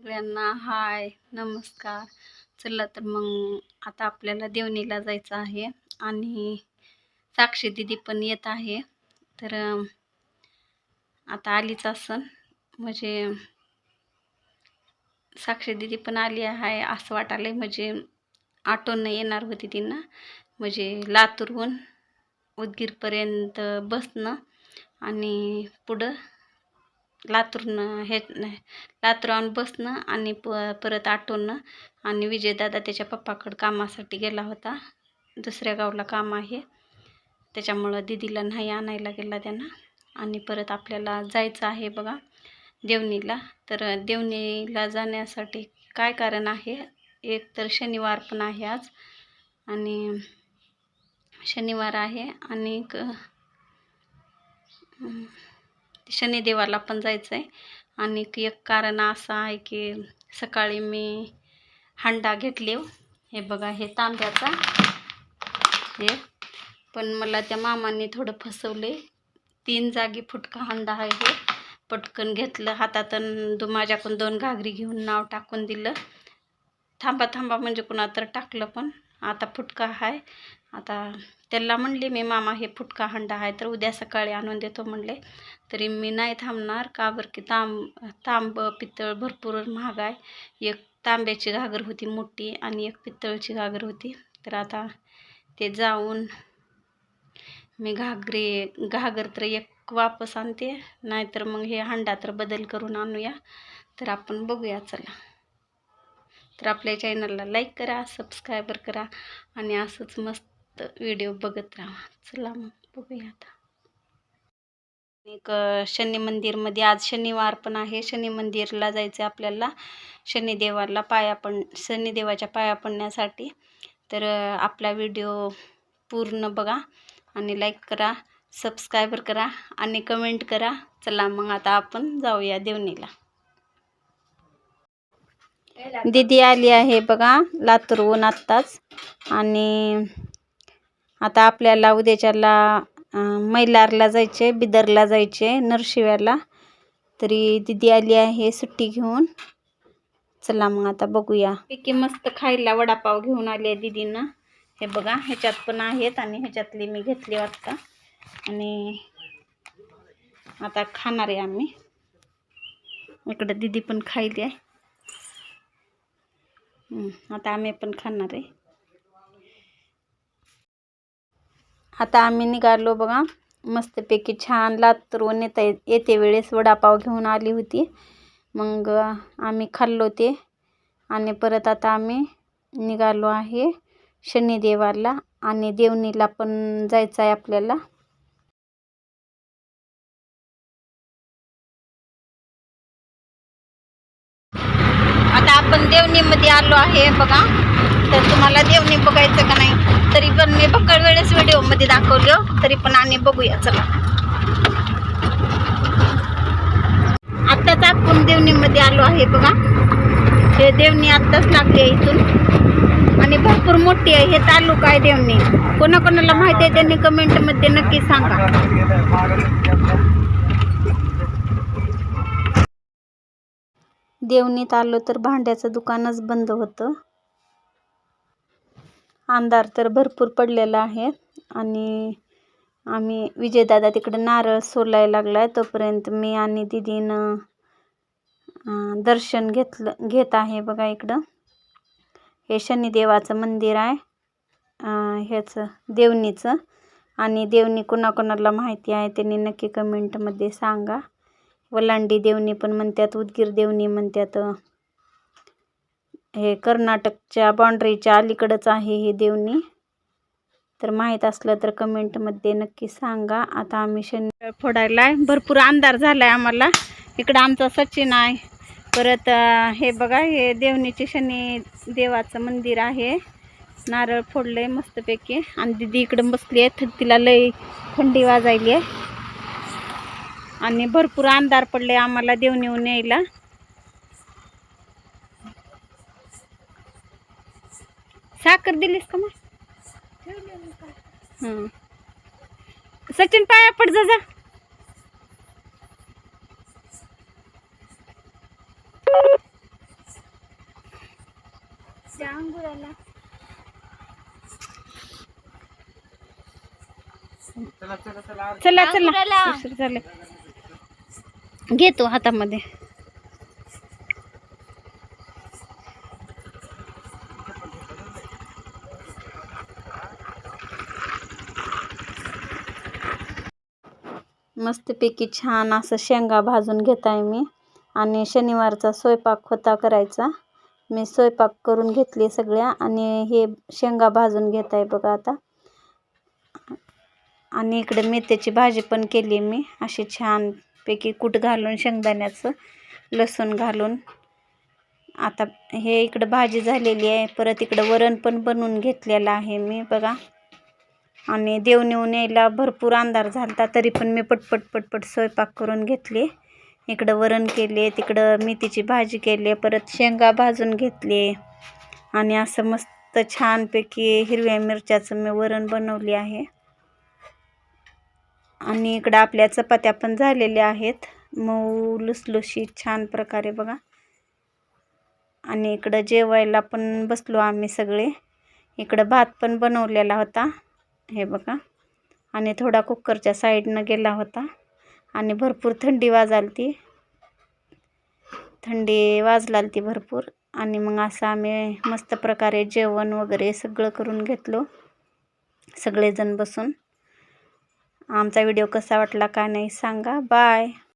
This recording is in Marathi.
सगळ्यांना हाय नमस्कार. चला तर मग आता आपल्याला देवणीला जायचं आहे आणि साक्षी दिदी पण येत आहे. तर आता आलीच असन. म्हणजे साक्षी दिदी पण आली आहे असं वाटायलंय म्हणजे आटोनं येणार होती तिनं. म्हणजे लातूरहून उदगीरपर्यंत बसणं आणि पुढं लातूरनं हे लातूरावरून बसणं आणि प परत आटोनं आणि विजयदादा त्याच्या पप्पाकडं कामासाठी गेला होता. दुसऱ्या गावला काम आहे. त्याच्यामुळं दिदीला नाही आणायला गेला त्यांना. आणि परत आपल्याला जायचं आहे बघा देवणीला. तर देवणीला जाण्यासाठी काय कारण आहे? एक तर शनिवार पण आहे आज. आणि शनिवार आहे आणि क शनिदेवाला पण जायचं आहे आणि एक कारण असं आहे की सकाळी मी हांडा घेतले. हे बघा हे तांब्याचा. हे. पण मला त्या मामाने थोडं फसवले तीन जागी फुटका हांडा आहे हे. पटकन घेतलं. हातातून दो माझ्याकडून दोन घागरी घेऊन नाव टाकून दिलं. थांबा थांबा म्हणजे कुणा तर टाकलं पण. आता फुटका आहे आता त्याला म्हणले मी मामा हे फुटका हंडा आहे तर उद्या सकाळी आणून देतो म्हणले. तरी मी नाही थांबणार का बरं की तांब तांब पितळ भरपूर महाग आहे. एक तांब्याची घागर होती मोठी आणि एक पितळची घागर होती. तर आता ते जाऊन मी घागरे घागर तर एक वापस आणते नाहीतर मग हे हंडा तर बदल करून आणूया. तर आपण बघूया चला. तर आपल्या चॅनलला लाईक करा सबस्क्रायबर करा आणि असंच मस्त व्हिडिओ बघत राहा. चला मग बघूया आता. एक शनी मंदिरमध्ये आज शनिवार पण आहे. शनी मंदिरला जायचं आपल्याला. शनिदेवाला पाया पण शनिदेवाच्या पाया पडण्यासाठी. तर आपला व्हिडिओ पूर्ण बघा आणि लाईक करा सबस्क्रायबर करा आणि कमेंट करा. चला मग आता आपण जाऊया देवणीला. दीदी आली आहे बघा लातूरहून आत्ताच. आणि आता आपल्याला उद्याच्याला मैलारला जायचे बिदरला जायचे नरशिव्याला. तरी दीदी आली आहे सुट्टी घेऊन. चला मग आता बघूया. पैकी मस्त खायला वडापाव घेऊन आली आहे दीदीनं. हे बघा ह्याच्यात पण आहेत आणि ह्याच्यातली मी घेतली वाटतं आणि आता खाणार आहे आम्ही. इकडं दीदी पण खायली आहे. आता आम्ही पण खाणार आहे. आता आम्ही निघालो बघा. मस्तपैकी छान लातूरहून येता येते वेळेस वडापाव घेऊन आली होती. मग आम्ही खाल्लो ते. आणि परत आता आम्ही निघालो आहे शनिदेवाला आणि देवणीला पण जायचं आहे आपल्याला. आपण देवणीमध्ये आलो आहे बघा. तर तुम्हाला देवणी बघायचं का नाही? तरी पण मी बक्कळ वेळेस व्हिडिओमध्ये दाखवलो. तरी पण आणि बघूया चला. आत्ताच आपण देवणीमध्ये आलो आहे बघा. हे देवणी आत्ताच लागली आहे इथून. आणि भरपूर मोठी आहे. हे तालुका आहे देवणी. कोणाकोणाला माहिती आहे त्यांनी कमेंटमध्ये नक्की सांगा. देवणीत आलो तर भांड्याचं दुकानच बंद होतं. अंधार तर भरपूर पडलेला आहे आणि आम्ही विजयदादा तिकडे नारळ सोलायला लागलाय. तोपर्यंत मी आणि दिदीनं दर्शन घेतलं घेत आहे बघा इकडं. हे शनिदेवाचं मंदिर आहे. ह्याचं देवणीचं. आणि देवणी कोणाकोणाला माहिती आहे त्यांनी नक्की कमेंटमध्ये सांगा. वलांडी देवणी पण म्हणतात उदगीर देवणी म्हणतात हे कर्नाटकच्या बाँड्रीच्या अलीकडंच आहे हे देवणी. तर माहीत असलं तर कमेंटमध्ये नक्की सांगा. आता आम्ही शनि फोडायला आहे भरपूर अंधार झाला आहे आम्हाला. इकडं आमचा सचिन आहे. परत हे बघा हे देवणीचे शनी देवाचं मंदिर आहे. नारळ फोडलं आहे मस्तपैकी. आणि दिदी इकडं बसली आहे तिला लई थंडी वाजायली आहे आणि भरपूर अंधार पडले आम्हाला देवणीहून यायला. साखर दिलीस का मग. सचिन पाया पड जा चला चला. उशीर झाले घेतो हातामध्ये. मस्तपैकी छान असं शेंगा भाजून घेत आहे मी. आणि शनिवारचा स्वयंपाक होता करायचा. मी स्वयंपाक करून घेतली सगळ्या आणि हे शेंगा भाजून घेत आहे बघा आता. आणि इकडे मेथीची भाजी पण केली मी. अशी छान छानपैकी कूट घालून शेंगदाण्याचं लसूण घालून. आता हे इकडं भाजी झालेली आहे. परत इकडं वरण पण बनवून घेतलेलं आहे मी बघा. आणि देव नेऊन यायला भरपूर अंधार झाला तरी पण मी पटपट पटपट स्वयंपाक करून घेतले. इकडं वरण केले तिकडं मेथीची भाजी केली परत शेंगा भाजून घेतले. आणि असं मस्त छानपैकी हिरव्या मिरच्याचं मी वरण बनवले आहे. आणि इकडं आपल्या चपात्या पण झालेल्या आहेत. मऊ लुसलुशीत छान प्रकारे बघा. आणि इकडं जेवायला पण बसलो आम्ही सगळे. इकडं भात पण बनवलेला होता. हे बघा. आणि थोडा कुकरच्या साईडनं गेला होता. आणि भरपूर थंडी वाजालती. थंडी वाजलालती भरपूर. आणि मग असं आम्ही मस्त प्रकारे जेवण वगैरे सगळं करून घेतलो. सगळेजण बसून. आमचा व्हिडिओ कसा वाटला काय नाही सांगा. बाय.